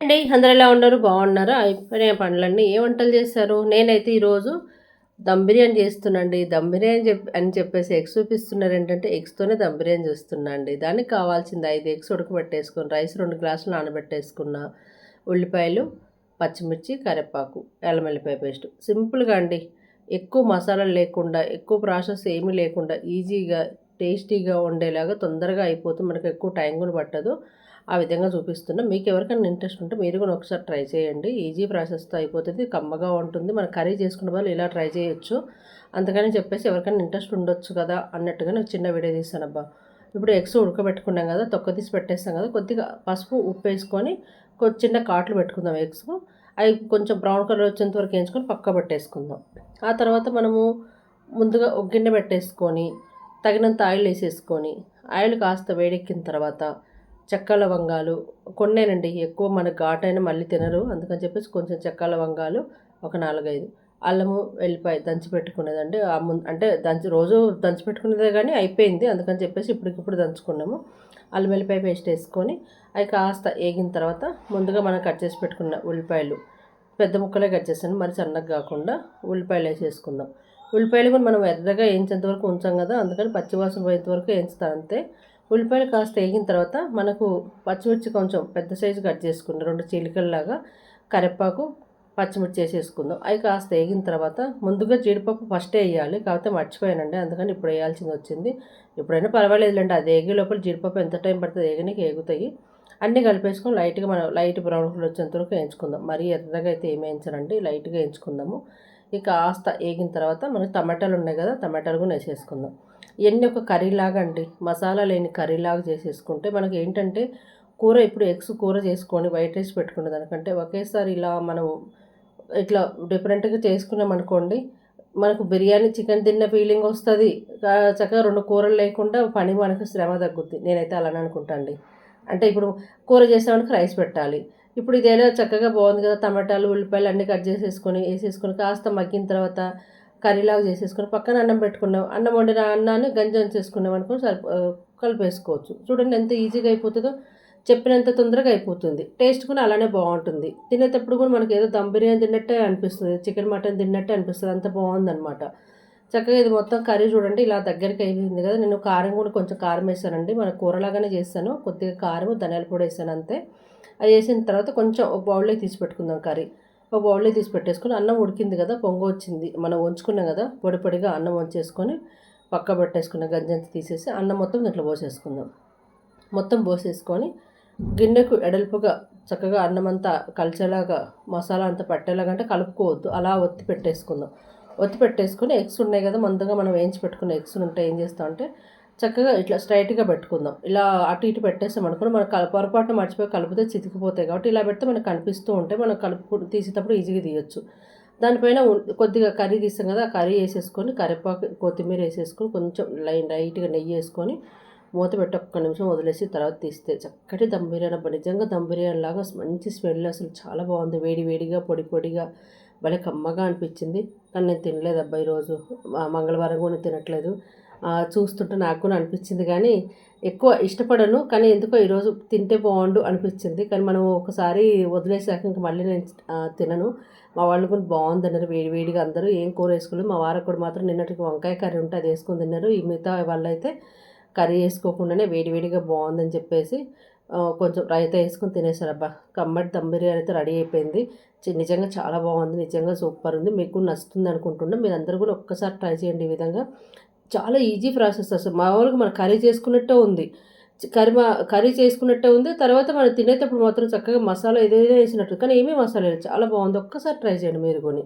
అండి. అందరు ఎలా ఉన్నారు? బాగున్నారు? అయిపోయిన పనులన్నీ ఏ వంటలు చేస్తారు నేనైతే ఈరోజు దమ్ బిర్యానీ చేస్తున్నాండి దమ్ బిర్యానీ చెప్ అని చెప్పేసి ఎగ్స్ చూపిస్తున్నారు. ఏంటంటే ఎగ్స్తోనే దమ్ బిర్యానీ చేస్తున్నా అండి. దానికి కావాల్సింది ఐదు ఎగ్స్ ఉడకబెట్టేసుకుని రైస్ రెండు గ్లాసులు నానబెట్టేసుకున్న ఉల్లిపాయలు పచ్చిమిర్చి కరివేపాకు ఎల్లమెల్లిపాయ పేస్ట్. సింపుల్గా అండి. ఎక్కువ మసాలాలు లేకుండా ఎక్కువ ప్రాసెస్ ఏమీ లేకుండా ఈజీగా టేస్టీగా ఉండేలాగా తొందరగా అయిపోతుంది మనకు ఎక్కువ టైం కూడా పట్టదు. ఆ విధంగా చూపిస్తున్నా. మీకు ఎవరికైనా ఇంట్రెస్ట్ ఉంటే మీరు కూడా ఒకసారి ట్రై చేయండి. ఈజీ ప్రాసెస్తో అయిపోతుంది. కమ్మగా ఉంటుంది. మన కర్రీ చేసుకున్న వాళ్ళు ఇలా ట్రై చేయొచ్చు. అందుకని చెప్పేసి ఎవరికైనా ఇంట్రెస్ట్ ఉండొచ్చు కదా అన్నట్టుగా నాకు చిన్న వీడియో తీస్తాను అబ్బా. ఇప్పుడు ఎగ్స్ ఉడకబెట్టుకున్నాం కదా తొక్క తీసి పెట్టేస్తాం కదా కొద్దిగా పసుపు ఉప్పు వేసుకొని కొద్ది చిన్న కాట్లు పెట్టుకుందాం ఎగ్స్. అవి కొంచెం బ్రౌన్ కలర్ వచ్చేంత వరకు వేయించుకొని పక్క పెట్టేసుకుందాం. ఆ తర్వాత మనము ముందుగా ఒక గిన్నె పెట్టేసుకొని తగినంత ఆయిల్ వేసేసుకొని ఆయిల్ కాస్త వేడెక్కిన తర్వాత చెక్క లవంగాలు కొన్నేనండి. ఎక్కువ మనకు ఘాటైన మళ్ళీ తినరు. అందుకని చెప్పేసి కొంచెం చెక్క లవంగాలు ఒక నాలుగైదు. అల్లము వెల్లిపాయ దంచి పెట్టుకునేదండి. ఆ ముందు అంటే దంచి రోజు దంచి పెట్టుకునేదే కానీ అయిపోయింది. అందుకని చెప్పేసి ఇప్పటికిప్పుడు దంచుకున్నాము. అల్లం వెల్లిపాయ పేస్ట్ వేసుకొని అవి కాస్త వేగిన తర్వాత ముందుగా మనం కట్ చేసి పెట్టుకున్న ఉల్లిపాయలు పెద్ద ముక్కలే కట్ చేసాను. మరి సన్నగా కాకుండా ఉల్లిపాయలు వేసేసుకుందాం. ఉల్లిపాయలు కూడా మనం ఎర్రగా వేయించేంత వరకు ఉంచాం కదా. అందుకని పచ్చివాసన పోయేంత వరకు వేయించుతాం అంతే. ఉల్లిపాయలు కాస్త వేగిన తర్వాత మనకు పచ్చిమిర్చి కొంచెం పెద్ద సైజు కట్ చేసుకున్నాం రెండు చీలికల్లాగా కరివేపాకు పచ్చిమిర్చి వేసేసుకుందాం. అవి కాస్త వేగిన తర్వాత ముందుగా జీడిపప్పు ఫస్ట్ వేయాలి కాకపోతే మర్చిపోయానండి అందుకని ఇప్పుడు వేయాల్సింది వచ్చింది. ఎప్పుడైనా పర్వాలేదులేండి అది వేగే లోపల జీడిపప్పు ఎంత టైం పడుతుంది వేగనికి వేగుతాయి. అన్నీ కలిపేసుకొని లైట్గా మనం లైట్ బ్రౌన్ కలర్ వచ్చేంత వరకు వేయించుకుందాం. మరీ ఎర్రగా అయితే ఏమి వేయించనండి లైట్గా వేయించుకుందాము. ఇక కాస్త వేగిన తర్వాత మనకి టమాటాలు ఉన్నాయి కదా టమాటాలు కూడా వేసేసుకుందాం. ఇవన్నీ ఒక కర్రీలాగా అండి మసాలా లేని కర్రీలాగా చేసేసుకుంటే మనకి ఏంటంటే కూర ఇప్పుడు ఎగ్స్ కూర చేసుకొని వైట్ రైస్ పెట్టుకునే దానికంటే ఒకేసారి ఇలా మనం ఇట్లా డిఫరెంట్గా చేసుకున్నాం అనుకోండి మనకు బిర్యానీ చికెన్ తిన్న ఫీలింగ్ వస్తుంది. చక్కగా రెండు కూరలు లేకుండా పని మనకు శ్రమ తగ్గుద్ది. నేనైతే అలానే అనుకుంటాండి అంటే ఇప్పుడు కూర చేసామనుకు రైస్ పెట్టాలి. ఇప్పుడు ఇదేదో చక్కగా బాగుంది కదా టమాటాలు ఉల్లిపాయలు అన్నీ కట్ చేసేసుకొని వేసేసుకొని కాస్త మగ్గిన తర్వాత కర్రీలాగా చేసేసుకుని పక్కన అన్నం పెట్టుకున్నాం. అన్నం వండిన అన్నాన్ని గంజం చేసుకున్నాం అనుకుని సరిపో కలిపేసుకోవచ్చు. చూడండి ఎంత ఈజీగా అయిపోతుందో. చెప్పినంత తొందరగా అయిపోతుంది. టేస్ట్ కూడా అలానే బాగుంటుంది. తినేటప్పుడు కూడా మనకి ఏదో దమ్ బిర్యానీ తిన్నట్టే అనిపిస్తుంది. చికెన్ మటన్ తిన్నట్టే అనిపిస్తుంది. అంత బాగుందనమాట చక్కగా ఇది మొత్తం కర్రీ చూడండి. ఇలా దగ్గరికి అయిపోయింది కదా. నేను కారం కూడా కొంచెం కారం వేసానండి. మన కూరలాగానే చేస్తాను. కొద్దిగా కారం ధనియాల పొడి వేసాను అంతే. అది వేసిన తర్వాత కొంచెం ఒక బౌల్లో తీసి పెట్టుకుందాం కర్రీ. ఒక బౌల్లో తీసి పెట్టేసుకొని అన్నం ఉడికింది కదా పొంగు వచ్చింది. మనం వంచుకున్నాం కదా పొడి పొడిగా అన్నం వంచేసుకొని పక్క పెట్టేసుకున్న గంజంత తీసేసి అన్నం మొత్తం దీంట్లో పోసేసుకుందాం. మొత్తం పోసేసుకొని గిన్నెకు ఎడల్పుగా చక్కగా అన్నం అంతా కలిసేలాగా మసాలా అంతా పట్టేలాగా అంటే కలుపుకోవద్దు అలా ఒత్తి పెట్టేసుకుందాం. ఒత్తి పెట్టేసుకొని ఎగ్స్ ఉన్నాయి కదా ముందుగా మనం వేయించి పెట్టుకున్న ఎగ్స్ ఉంటే ఏం చేస్తామంటే చక్కగా ఇట్లా స్ట్రైట్గా పెట్టుకుందాం. ఇలా అటు ఇటు పెట్టేస్తాం అనుకుని మనం కల పొరపాటున మర్చిపోయి కలిపితే చితికిపోతాయి కాబట్టి ఇలా పెడితే మనకు కనిపిస్తూ ఉంటే మనం కలుపు తీసేటప్పుడు ఈజీగా తీయొచ్చు. దానిపైన కొద్దిగా కర్రీ తీస్తాం కదా ఆ కర్రీ వేసేసుకొని కరివేపాకు కొత్తిమీర వేసేసుకొని కొంచెం లైన్ లైట్గా నెయ్యి వేసుకొని మూత పెట్టి ఒక్క నిమిషం వదిలేసి తర్వాత తీస్తే చక్కటి దమ్ బిర్యానీ నిజంగా దమ్ బిర్యానీ లాగా మంచి స్మెల్ అసలు చాలా బాగుంది. వేడి వేడిగా పొడి పొడిగా భలే కమ్మగా అనిపించింది. కానీ నేను తినలేదు అబ్బాయి ఈరోజు. మంగళవారం కూడా తినట్లేదు. చూస్తుంటే నాకు కూడా అనిపించింది. కానీ ఎక్కువ ఇష్టపడను. కానీ ఎందుకో ఈరోజు తింటే బాగుండు అనిపించింది. కానీ మనం ఒకసారి వదిలేసాక ఇంకా మళ్ళీ నేను తినను. మా వాళ్ళు కూడా బాగుంది అన్నారు. వేడి వేడిగా అందరూ ఏం కూర వేసుకోలేదు. మా వారికి కూడా మాత్రం నిన్నటికి వంకాయ కర్రీ ఉంటే అది వేసుకొని తిన్నారు. ఈ మిగతా వాళ్ళైతే కర్రీ వేసుకోకుండానే వేడి వేడిగా బాగుందని చెప్పేసి కొంచెం రైతా వేసుకొని తినేసారు అబ్బా కమ్మటి దమ్ బిర్యానీ అయితే రెడీ అయిపోయింది. నిజంగా చాలా బాగుంది. నిజంగా సూపర్ ఉంది. మీకు నచ్చుతుంది అనుకుంటున్నాం. మీరు అందరూ కూడా ఒక్కసారి ట్రై చేయండి ఈ విధంగా. చాలా ఈజీ ప్రాసెస్ అసలు. మామూలుగా మనం కర్రీ చేసుకున్నట్టే ఉంది. కర్రీ కర్రీ చేసుకున్నట్టే ఉంది. తర్వాత మనం తినేటప్పుడు మాత్రం చక్కగా మసాలా ఏదేదో వేసినట్టు. కానీ ఏమీ మసాలా లేదు చాలా బాగుంది. ఒక్కసారి ట్రై చేయండి మీరు కొని